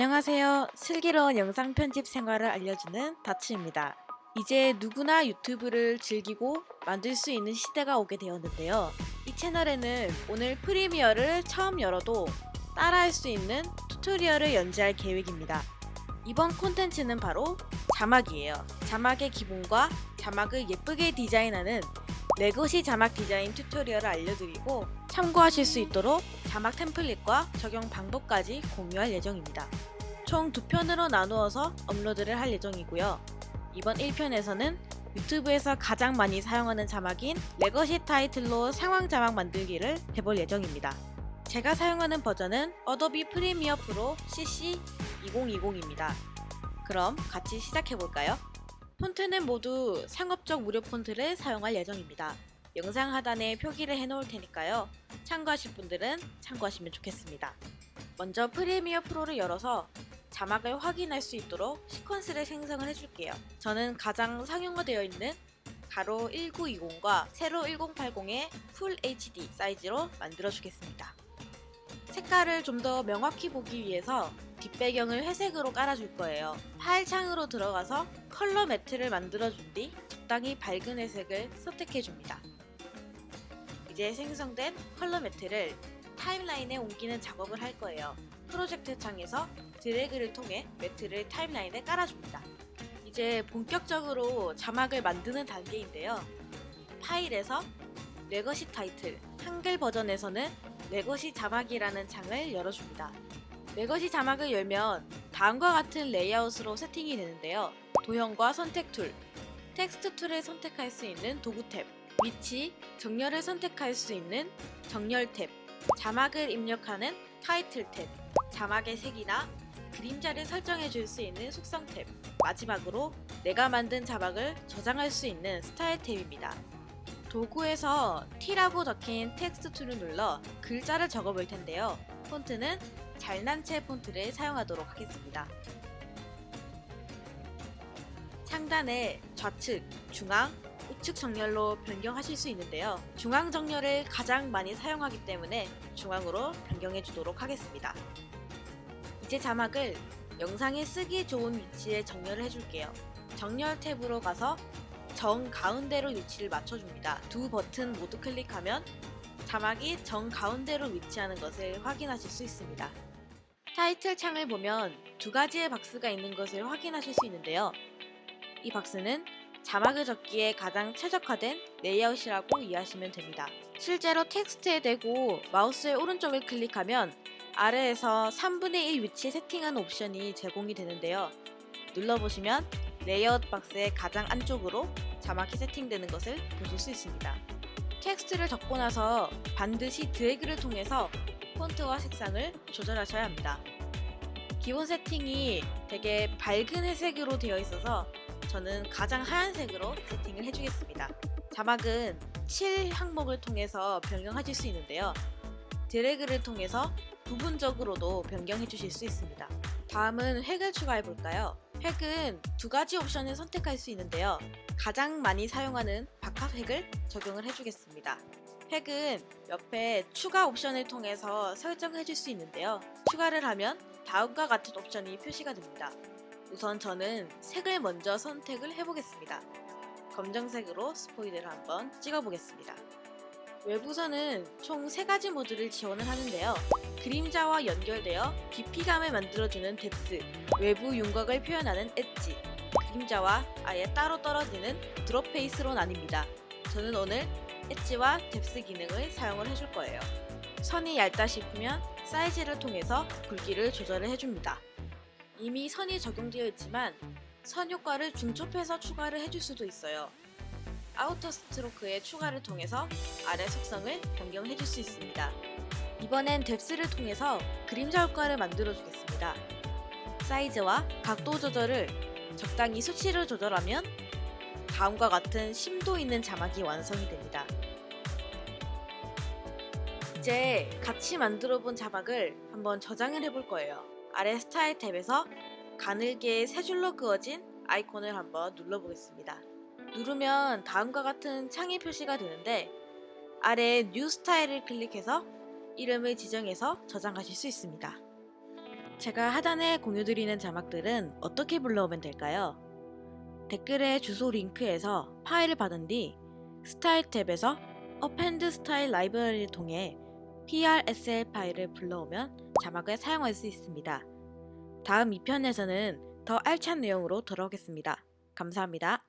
안녕하세요. 슬기로운 영상 편집 생활을 알려주는 다츠입니다. 이제 누구나 유튜브를 즐기고 만들 수 있는 시대가 오게 되었는데요. 이 채널에는 오늘 프리미어를 처음 열어도 따라할 수 있는 튜토리얼을 연재할 계획입니다. 이번 콘텐츠는 바로 자막이에요. 자막의 기본과 자막을 예쁘게 디자인하는 레고시 자막 디자인 튜토리얼을 알려드리고 참고하실 수 있도록 자막 템플릿과 적용 방법까지 공유할 예정입니다. 총 두 편으로 나누어서 업로드를 할 예정이고요. 이번 1편에서는 유튜브에서 가장 많이 사용하는 자막인 레거시 타이틀로 상황 자막 만들기를 해볼 예정입니다. 제가 사용하는 버전은 어도비 프리미어 프로 CC 2020입니다. 그럼 같이 시작해 볼까요? 폰트는 모두 상업적 무료 폰트를 사용할 예정입니다. 영상 하단에 표기를 해놓을 테니까요. 참고하실 분들은 참고하시면 좋겠습니다. 먼저 프리미어 프로를 열어서 자막을 확인할 수 있도록 시퀀스를 생성을 해줄게요. 저는 가장 상용화되어 있는 가로 1920과 세로 1080의 풀 HD 사이즈로 만들어 주겠습니다. 색깔을 좀 더 명확히 보기 위해서 뒷배경을 회색으로 깔아줄 거예요. 파일 창으로 들어가서 컬러 매트를 만들어 준 뒤 적당히 밝은 회색을 선택해 줍니다. 이제 생성된 컬러 매트를 타임라인에 옮기는 작업을 할 거예요. 프로젝트 창에서 드래그를 통해 매트를 타임라인에 깔아줍니다. 이제 본격적으로 자막을 만드는 단계인데요. 파일에서 레거시 타이틀, 한글 버전에서는 레거시 자막이라는 창을 열어줍니다. 레거시 자막을 열면 다음과 같은 레이아웃으로 세팅이 되는데요. 도형과 선택 툴, 텍스트 툴을 선택할 수 있는 도구 탭, 위치, 정렬을 선택할 수 있는 정렬 탭, 자막을 입력하는 타이틀 탭, 자막의 색이나 그림자를 설정해 줄 수 있는 속성 탭, 마지막으로 내가 만든 자막을 저장할 수 있는 스타일 탭입니다. 도구에서 T라고 적힌 텍스트 툴을 눌러 글자를 적어 볼 텐데요. 폰트는 잘난체 폰트를 사용하도록 하겠습니다. 상단에 좌측, 중앙, 우측 정렬로 변경하실 수 있는데요. 중앙 정렬을 가장 많이 사용하기 때문에 중앙으로 변경해 주도록 하겠습니다. 이제 자막을 영상에 쓰기 좋은 위치에 정렬을 해줄게요. 정렬 탭으로 가서 정 가운데로 위치를 맞춰줍니다. 두 버튼 모두 클릭하면 자막이 정 가운데로 위치하는 것을 확인하실 수 있습니다. 타이틀 창을 보면 두 가지의 박스가 있는 것을 확인하실 수 있는데요. 이 박스는 자막을 적기에 가장 최적화된 레이아웃이라고 이해하시면 됩니다. 실제로 텍스트에 대고 마우스의 오른쪽을 클릭하면 아래에서 3분의 1 위치 세팅하는 옵션이 제공이 되는데요. 눌러보시면 레이아웃 박스의 가장 안쪽으로 자막이 세팅되는 것을 보실 수 있습니다. 텍스트를 적고 나서 반드시 드래그를 통해서 폰트와 색상을 조절하셔야 합니다. 기본 세팅이 되게 밝은 회색으로 되어 있어서 저는 가장 하얀색으로 세팅을 해주겠습니다. 자막은 7 항목을 통해서 변경하실 수 있는데요. 드래그를 통해서 부분적으로도 변경해 주실 수 있습니다. 다음은 획을 추가해 볼까요? 획은 두 가지 옵션을 선택할 수 있는데요. 가장 많이 사용하는 바깥 획을 적용을 해 주겠습니다. 획은 옆에 추가 옵션을 통해서 설정해 줄 수 있는데요. 추가를 하면 다음과 같은 옵션이 표시가 됩니다. 우선 저는 색을 먼저 선택을 해보겠습니다. 검정색으로 스포이드를 한번 찍어보겠습니다. 외부선은 총 3가지 모드를 지원을 하는데요. 그림자와 연결되어 깊이감을 만들어주는 뎁스, 외부 윤곽을 표현하는 엣지, 그림자와 아예 따로 떨어지는 드롭 페이스로 나뉩니다. 저는 오늘 엣지와 뎁스 기능을 사용을 해줄 거예요. 선이 얇다 싶으면 사이즈를 통해서 굵기를 조절을 해줍니다. 이미 선이 적용되어 있지만 선 효과를 중첩해서 추가를 해줄 수도 있어요. 아우터 스트로크의 추가를 통해서 아래 속성을 변경해 줄 수 있습니다. 이번엔 뎁스를 통해서 그림자 효과를 만들어 주겠습니다. 사이즈와 각도 조절을 적당히 수치를 조절하면 다음과 같은 심도 있는 자막이 완성이 됩니다. 이제 같이 만들어 본 자막을 한번 저장을 해볼 거예요. 아래 스타일 탭에서 가늘게 세 줄로 그어진 아이콘을 한번 눌러보겠습니다. 누르면 다음과 같은 창이 표시가 되는데 아래 뉴 스타일을 클릭해서 이름을 지정해서 저장하실 수 있습니다. 제가 하단에 공유드리는 자막들은 어떻게 불러오면 될까요? 댓글에 주소 링크에서 파일을 받은 뒤 스타일 탭에서 Append Style Library를 통해 PRSL 파일을 불러오면 자막을 사용할 수 있습니다. 다음 2편에서는 더 알찬 내용으로 돌아오겠습니다. 감사합니다.